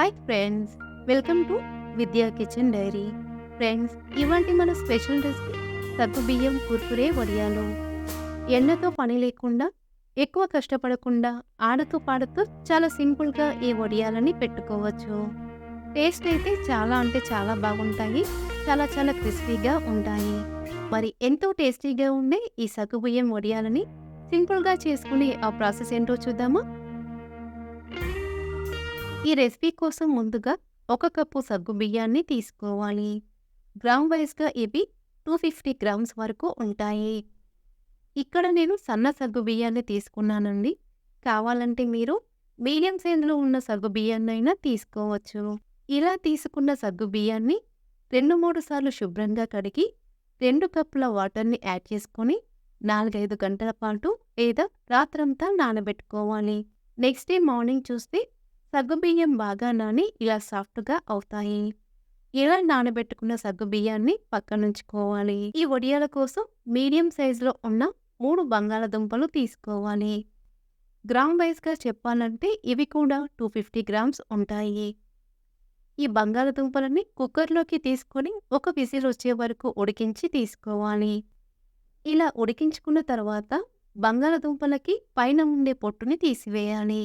Hi friends welcome to Vidya kitchen diary friends ఇవాంటి మన special recipe సగ్గు బియ్యం కుర్కురే వడియాలు. ఎండతో పని లేకుండా ఎక్కువ కష్టపడకుండా ఆడుతూ పాడుతూ చాలా సింపుల్గా ఈ వడియాలని పెట్టుకోవచ్చు. టేస్ట్ అయితే చాలా అంటే చాలా బాగుంటాయి చాలా చాలా క్రిస్పీగా ఉంటాయి. మరి ఎంతో టేస్టీగా ఉండే ఈ సగ్గు బియ్యం వడియాలని సింపుల్గా చేసుకునే ఆ ప్రాసెస్ ఏంటో చూద్దామా? ఈ రెసిపీ కోసం ముందుగా ఒక కప్పు సగ్గు బియ్యాన్ని తీసుకోవాలి. గ్రామ్ వైజ్గా ఇవి టూ ఫిఫ్టీ గ్రామ్స్ వరకు ఉంటాయి. ఇక్కడ నేను సన్న సగ్గు బియ్యాన్ని తీసుకున్నానండి. కావాలంటే మీరు మీడియం సైజులో ఉన్న సగ్గు బియ్యాన్నైనా తీసుకోవచ్చు. ఇలా తీసుకున్న సగ్గు బియ్యాన్ని రెండు మూడు సార్లు శుభ్రంగా కడిగి రెండు కప్పుల వాటర్ని యాడ్ చేసుకొని నాలుగైదు గంటల పాటు లేదా రాత్రంతా నానబెట్టుకోవాలి. నెక్స్ట్ డే మార్నింగ్ చూస్తే సగ్గుబియ్యం బాగా నాని ఇలా సాఫ్ట్గా అవుతాయి. ఇలా నానబెట్టుకున్న సగ్గుబియ్యాన్ని పక్కనుంచుకోవాలి. ఈ వడియాల కోసం మీడియం సైజులో ఉన్న మూడు బంగాళదుంపలు తీసుకోవాలి. గ్రామ్ వైజ్గా చెప్పాలంటే ఇవి కూడా టూ ఫిఫ్టీ గ్రామ్స్ ఉంటాయి. ఈ బంగాళదుంపలని కుక్కర్లోకి తీసుకొని ఒక విసిల్ వచ్చే వరకు ఉడికించి తీసుకోవాలి. ఇలా ఉడికించుకున్న తర్వాత బంగాళదుంపలకి పైన ఉండే పొట్టుని తీసివేయాలి.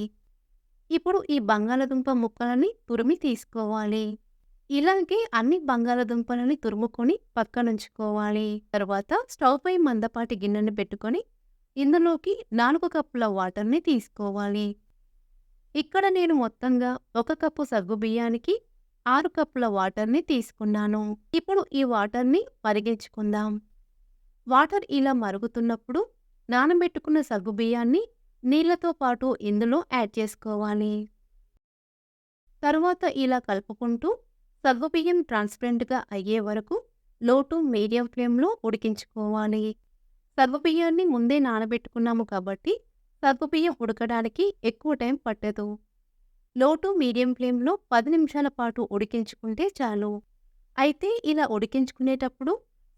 ఇప్పుడు ఈ బంగాళదుంప ముక్కలని తురిమి తీసుకోవాలి. ఇలాగే అన్ని బంగాళదుంపలని తురుముకొని పక్కనుంచుకోవాలి. తర్వాత స్టవ్ పై మందపాటి గిన్నెని పెట్టుకొని ఇందులోకి నాలుగు కప్పుల వాటర్ని తీసుకోవాలి. ఇక్కడ నేను మొత్తంగా ఒక కప్పు సగ్గు బియ్యానికి ఆరు కప్పుల వాటర్ని తీసుకున్నాను. ఇప్పుడు ఈ వాటర్ని మరిగించుకుందాం. వాటర్ ఇలా మరుగుతున్నప్పుడు నానబెట్టుకున్న సగ్గు బియ్యాన్ని నీళ్ళతో పాటు ఇందులో యాడ్ చేసుకోవాలి. తరువాత ఇలా కలుపుకుంటూ సగ్గుబియ్యం ట్రాన్స్పరెంట్గా అయ్యే వరకు లో టు మీడియం ఫ్లేమ్లో ఉడికించుకోవాలి. సగ్గుబియ్యాన్ని ముందే నానబెట్టుకున్నాము కాబట్టి సగ్గుబియ్యం ఉడకడానికి ఎక్కువ టైం పట్టదు. లో టు మీడియం ఫ్లేమ్లో పది నిమిషాల పాటు ఉడికించుకుంటే చాలు. అయితే ఇలా ఉడికించుకునేటప్పుడు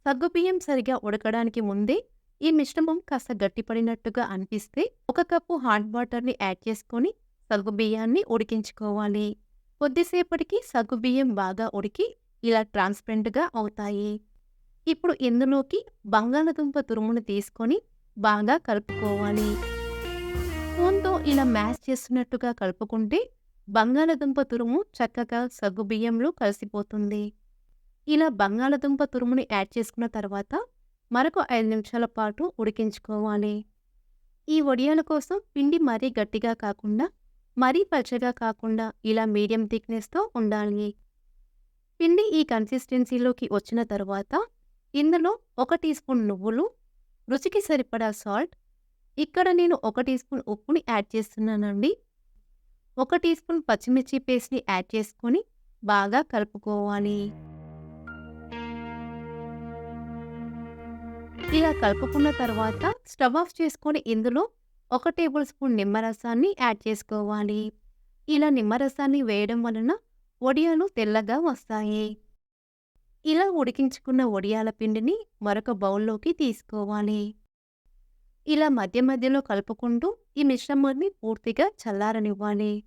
సగ్గుబియ్యం సరిగా ఉడకడానికి ముందే ఈ మిశ్రమం కాస్త గట్టిపడినట్టుగా అనిపిస్తే ఒక కప్పు హాట్ వాటర్ని యాడ్ చేసుకొని సగ్గుబియ్యాన్ని ఉడికించుకోవాలి. కొద్దిసేపటికి సగ్గుబియ్యం బాగా ఉడికి ఇలా ట్రాన్స్పరెంట్గా అవుతాయి. ఇప్పుడు ఇందులోకి బంగాళదుంప తురుమును తీసుకొని బాగా కలుపుకోవాలి. స్పూన్తో ఇలా మ్యాష్ చేస్తున్నట్టుగా కలుపుకుంటే బంగాళదుంప తురుము చక్కగా సగ్గుబియ్యంలో కలిసిపోతుంది. ఇలా బంగాళదుంప తురుముని యాడ్ చేసుకున్న తర్వాత మరొక ఐదు నిమిషాల పాటు ఉడికించుకోవాలి. ఈ వడియాల కోసం పిండి మరీ గట్టిగా కాకుండా మరీ పచ్చగా కాకుండా ఇలా మీడియం థిక్నెస్తో ఉండాలి. పిండి ఈ కన్సిస్టెన్సీలోకి వచ్చిన తర్వాత ఇందులో ఒక టీ స్పూన్ నువ్వులు రుచికి సరిపడా సాల్ట్ ఇక్కడ నేను ఒక టీ స్పూన్ ఉప్పుని యాడ్ చేస్తున్నానండి. ఒక టీ స్పూన్ పచ్చిమిర్చి పేస్ట్ని యాడ్ చేసుకొని బాగా కలుపుకోవాలి. ఇలా కలుపుకున్న తర్వాత స్టవ్ ఆఫ్ చేసుకొని ఇందులో ఒక టేబుల్ స్పూన్ నిమ్మరసాన్ని యాడ్ చేసుకోవాలి. ఇలా నిమ్మరసాన్ని వేయడం వలన వడియాలు తెల్లగా వస్తాయి. ఇలా ఉడికించుకున్న వడియాల పిండిని మరొక బౌల్లోకి తీసుకోవాలి. ఇలా మధ్య మధ్యలో కలుపుకుంటూ ఈ మిశ్రమాన్ని పూర్తిగా చల్లారనివ్వాలి.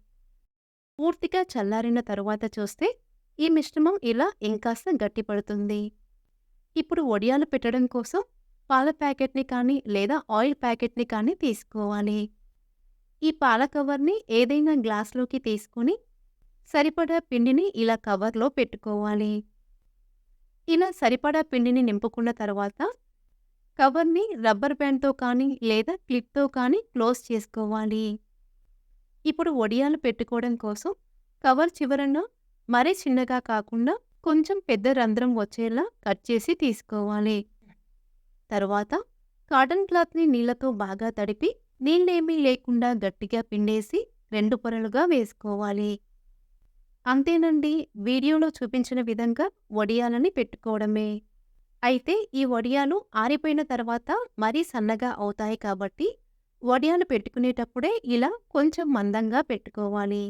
పూర్తిగా చల్లారిన తరువాత చూస్తే ఈ మిశ్రమం ఇలా ఇంకాస్త గట్టిపడుతుంది. ఇప్పుడు వడియాలు పెట్టడం కోసం పాల ప్యాకెట్ని కానీ లేదా ఆయిల్ ప్యాకెట్ని కానీ తీసుకోవాలి. ఈ పాల కవర్ని ఏదైనా గ్లాస్లోకి తీసుకొని సరిపడా పిండిని ఇలా కవర్లో పెట్టుకోవాలి. ఇలా సరిపడా పిండిని నింపుకున్న తర్వాత కవర్ని రబ్బర్ బ్యాండ్తో కానీ లేదా క్లిప్తో కానీ క్లోజ్ చేసుకోవాలి. ఇప్పుడు వడియాలు పెట్టుకోవడం కోసం కవర్ చివరన మరీ చిన్నగా కాకుండా కొంచెం పెద్ద రంధ్రం వచ్చేలా కట్ చేసి తీసుకోవాలి. తరువాత కాటన్ క్లాత్ని నీళ్ళతో బాగా తడిపి నీళ్ళేమీ లేకుండా గట్టిగా పిండేసి రెండు పొరలుగా వేసుకోవాలి. అంతేనండి వీడియోలో చూపించిన విధంగా వడియాలని పెట్టుకోవడమే. అయితే ఈ వడియాలు ఆరిపోయిన తర్వాత మరీ సన్నగా అవుతాయి కాబట్టి వడియాలు పెట్టుకునేటప్పుడే ఇలా కొంచెం మందంగా పెట్టుకోవాలి.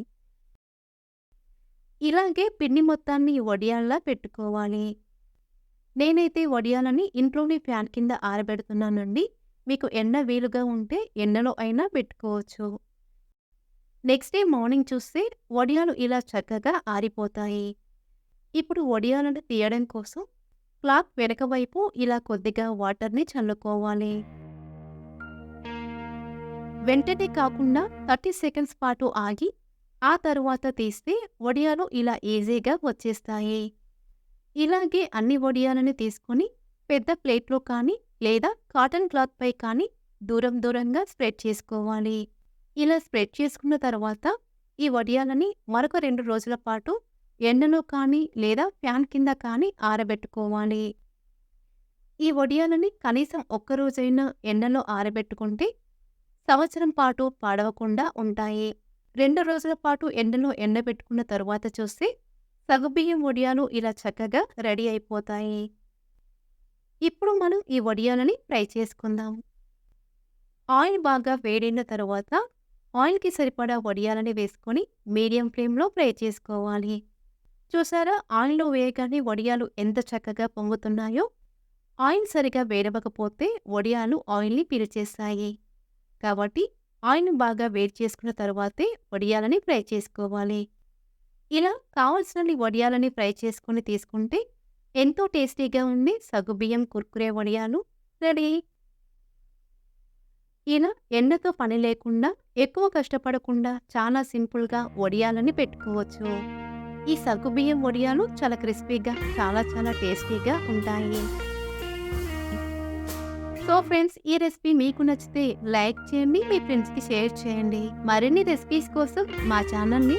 ఇలాగే పిండి మొత్తాన్ని వడియాల్లా పెట్టుకోవాలి. నేనైతే వడియాలని ఇంట్లోని ఫ్యాన్ కింద ఆరబెడుతున్నానండి. మీకు ఎండ వీలుగా ఉంటే ఎండలో అయినా పెట్టుకోవచ్చు. నెక్స్ట్ డే మార్నింగ్ చూస్తే వడియాలు ఇలా చక్కగా ఆరిపోతాయి. ఇప్పుడు వడియాలను తీయడం కోసం క్లాక్ వెనక వైపు ఇలా కొద్దిగా వాటర్ని చల్లుకోవాలి. వెంటనే కాకుండా థర్టీ సెకండ్స్ పాటు ఆగి ఆ తరువాత తీస్తే వడియాలు ఇలా ఈజీగా వచ్చేస్తాయి. ఇలాగే అన్ని వడియాలని తీసుకొని పెద్ద ప్లేట్లో కానీ లేదా కాటన్ క్లాత్పై కానీ దూరం దూరంగా స్ప్రెడ్ చేసుకోవాలి. ఇలా స్ప్రెడ్ చేసుకున్న తర్వాత ఈ వడియాలని మరొక రెండు రోజుల పాటు ఎండలో కానీ లేదా ఫ్యాన్ కింద కానీ ఆరబెట్టుకోవాలి. ఈ వడియాలని కనీసం ఒక్క రోజైనా ఎండలో ఆరబెట్టుకుంటే సంవత్సరం పాటు పాడవకుండా ఉంటాయి. రెండు రోజుల పాటు ఎండలో ఎండబెట్టుకున్న తరువాత చూస్తే సగుబియ్యం వడియాలు ఇలా చక్కగా రెడీ అయిపోతాయి. ఇప్పుడు మనం ఈ వడియాలని ఫ్రై చేసుకుందాం. ఆయిల్ బాగా వేడైన తరువాత ఆయిల్కి సరిపడా వడియాలని వేసుకొని మీడియం ఫ్లేమ్లో ఫ్రై చేసుకోవాలి. చూసారా? ఆయిల్లో వేయగానే వడియాలు ఎంత చక్కగా పొంగుతున్నాయో? ఆయిల్ సరిగా వేడవకపోతే వడియాలు ఆయిల్ని పీల్చేస్తాయి. కాబట్టి ఆయిల్ని బాగా వేడి చేసుకున్న తర్వాతే వడియాలని ఫ్రై చేసుకోవాలి. ఇలా కావలసినన్ని వడియాలని ఫ్రై చేసుకొని తీసుకుంటే ఎంతో టేస్టీగా ఉండే సగుబియ్యం కుర్కురే వడియాలు రెడీ. ఇలా ఎండతో పని లేకుండా ఎక్కువ కష్టపడకుండా చాలా సింపుల్గా వడియాలని పెట్టుకోవచ్చు. ఈ సగ్గుబియ్యం వడియాలు చాలా క్రిస్పీగా చాలా చాలా టేస్టీగా ఉంటాయి. సో ఫ్రెండ్స్ ఈ రెసిపీ మీకు నచ్చితే లైక్ చేయండి మీ ఫ్రెండ్స్కి షేర్ చేయండి. మరిన్ని రెసిపీస్ కోసం మా ఛానల్ని